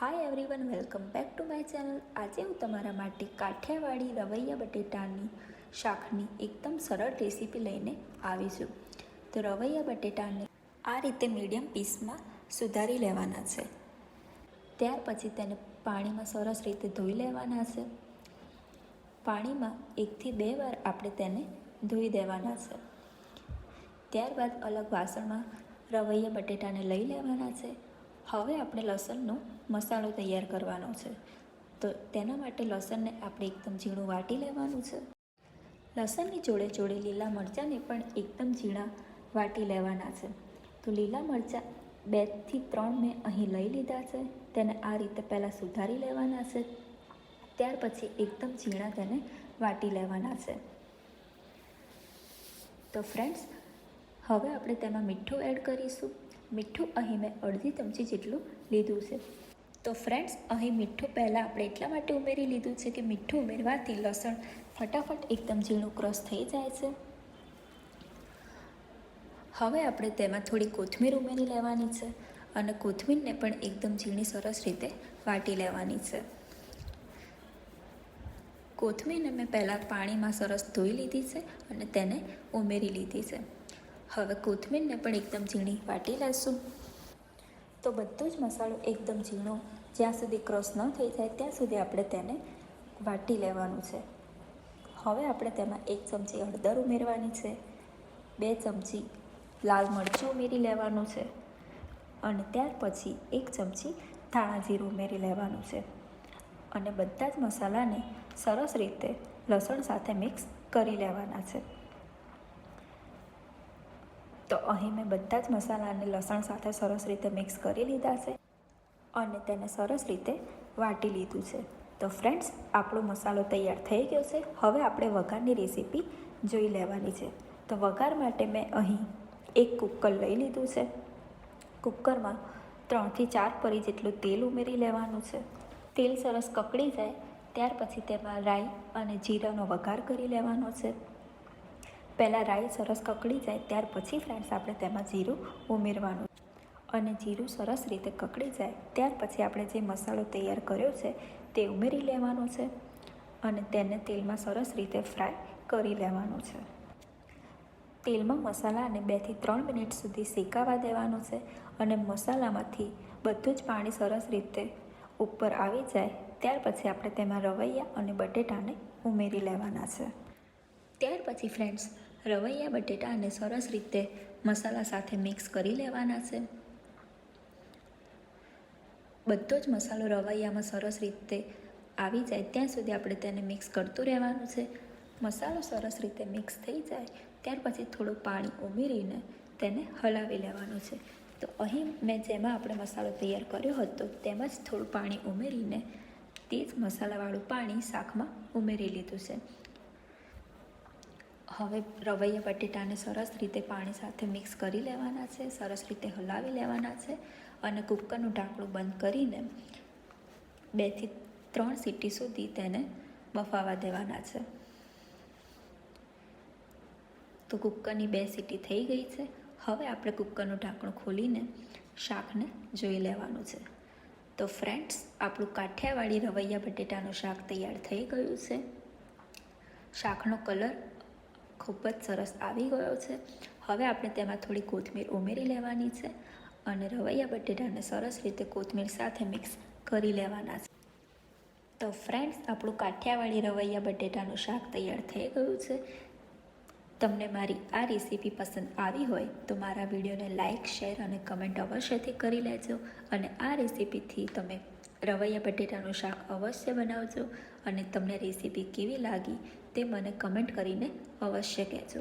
Hi everyone welcome back to my channel આજે હું તમારા માટે કાઠિયાવાડી રવૈયા બટેટાની શાકની એકદમ સરળ રેસીપી લઈને આવી છું. તો રવૈયા બટેટાને આ રીતે મીડિયમ પીસમાં સુધારી લેવાના છે. ત્યાર પછી તેને પાણીમાં સરસ રીતે ધોઈ લેવાના છે. પાણીમાં એકથી બે વાર આપણે તેને ધોઈ દેવાના છે. ત્યારબાદ અલગ વાસણમાં રવૈયા બટેટાને લઈ લેવાના છે. હવે આપણે લસણનો મસાલો તૈયાર કરવાનો છે. તો તેના માટે લસણને આપણે એકદમ ઝીણું વાટી લેવાનું છે. લસણની જોડે જોડે લીલા મરચાંને પણ એકદમ ઝીણા વાટી લેવાના છે. તો લીલા મરચાં બેથી ત્રણ મેં અહીં લઈ લીધા છે. તેને આ રીતે પહેલાં સુધારી લેવાના છે. ત્યાર પછી એકદમ ઝીણા તેને વાટી લેવાના છે. તો ફ્રેન્ડ્સ હવે આપણે તેમાં મીઠું એડ કરીશું. મીઠું અહીં મેં અડધી ચમચી જેટલું લીધું છે. તો ફ્રેન્ડ્સ અહીં મીઠું પહેલાં આપણે એટલા માટે ઉમેરી લીધું છે કે મીઠું ઉમેરવાથી લસણ ફટાફટ એકદમ ઝીણું ક્રશ થઈ જાય છે. હવે આપણે તેમાં થોડી કોથમીર ઉમેરી લેવાની છે અને કોથમીરને પણ એકદમ ઝીણી સરસ રીતે વાટી લેવાની છે. કોથમીરને મેં પહેલાં પાણીમાં સરસ ધોઈ લીધી છે અને તેને ઉમેરી લીધી છે. હવે કોથમીરને પણ એકદમ ઝીણી વાટી લઈશું. તો બધો જ મસાલો એકદમ ઝીણો, જ્યાં સુધી ક્રોસ ન થઈ જાય ત્યાં સુધી આપણે તેને વાટી લેવાનું છે. હવે આપણે તેમાં એક ચમચી હળદર ઉમેરવાની છે, બે ચમચી લાલ મરચું ઉમેરી લેવાનું છે અને ત્યાર પછી એક ચમચી ધાણા જીરું ઉમેરી લેવાનું છે. અને બધા જ મસાલાને સરસ રીતે લસણ સાથે મિક્સ કરી લેવાના છે. તો અહીં મેં બધા જ મસાલાને લસણ સાથે સરસ રીતે મિક્સ કરી લીધા છે અને તેને સરસ રીતે વાટી લીધું છે. તો ફ્રેન્ડ્સ, આપણો મસાલો તૈયાર થઈ ગયો છે. હવે આપણે વઘારની રેસીપી જોઈ લેવાની છે. તો વઘાર માટે મેં અહીં એક કુકર લઈ લીધું છે. કુકરમાં ત્રણથી ચાર પરી જેટલું તેલ ઉમેરી લેવાનું છે. તેલ સરસ કકડી જાય, ત્યાર પછી તેમાં રાઈ અને જીરાનો વઘાર કરી લેવાનો છે. પહેલાં રાઈ સરસ કકડી જાય ત્યાર પછી ફ્રેન્ડ્સ આપણે તેમાં જીરું ઉમેરવાનું. અને જીરું સરસ રીતે કકડી જાય ત્યાર પછી આપણે જે મસાલો તૈયાર કર્યો છે તે ઉમેરી લેવાનો છે અને તેને તેલમાં સરસ રીતે ફ્રાય કરી લેવાનું છે. તેલમાં મસાલાને બેથી ત્રણ મિનિટ સુધી શેકાવા દેવાનું છે અને મસાલામાંથી બધું જ પાણી સરસ રીતે ઉપર આવી જાય ત્યાર પછી આપણે તેમાં રવૈયા અને બટેટાને ઉમેરી લેવાના છે. ત્યાર પછી ફ્રેન્ડ્સ રવૈયા બટેટાને સરસ રીતે મસાલા સાથે મિક્સ કરી લેવાના છે. બધો જ મસાલો રવૈયામાં સરસ રીતે આવી જાય ત્યાં સુધી આપણે તેને મિક્સ કરતું રહેવાનું છે. મસાલો સરસ રીતે મિક્સ થઈ જાય ત્યાર પછી થોડું પાણી ઉમેરીને તેને હલાવી લેવાનું છે. તો અહીં મેં જેમાં આપણે મસાલો તૈયાર કર્યો હતો તેમાં જ થોડું પાણી ઉમેરીને તે જ મસાલાવાળું પાણી શાકમાં ઉમેરી લીધું છે. હવે રવૈયા બટેટાને સરસ રીતે પાણી સાથે મિક્સ કરી લેવાના છે, સરસ રીતે હલાવી લેવાના છે અને કુકરનું ઢાંકણું બંધ કરીને બેથી ત્રણ સીટી સુધી તેને બફાવા દેવાના છે. તો કુકરની બે સીટી થઈ ગઈ છે. હવે આપણે કુકરનું ઢાંકણું ખોલીને શાકને જોઈ લેવાનું છે. તો ફ્રેન્ડ્સ, આપણું કાઠિયાવાડી રવૈયા બટેટાનું શાક તૈયાર થઈ ગયું છે. શાકનો કલર ખૂબ જ સરસ આવી ગયો છે. હવે આપણે તેમાં થોડી કોથમીર ઉમેરી લેવાની છે અને રવૈયા બટેટાને સરસ રીતે કોથમીર સાથે મિક્સ કરી લેવાના છે. તો ફ્રેન્ડ્સ, આપણું કાઠિયાવાડી રવૈયા બટેટાનું શાક તૈયાર થઈ ગયું છે. તમને મારી આ રેસીપી પસંદ આવી હોય તો મારા વિડીયોને લાઇક શેર અને કમેન્ટ અવશ્યથી કરી લેજો અને આ રેસીપીથી તમે રવૈયા બટેટાનું શાક અવશ્ય બનાવજો અને તમને રેસીપી કેવી લાગી તે મને કમેન્ટ કરીને અવશ્ય કહેજો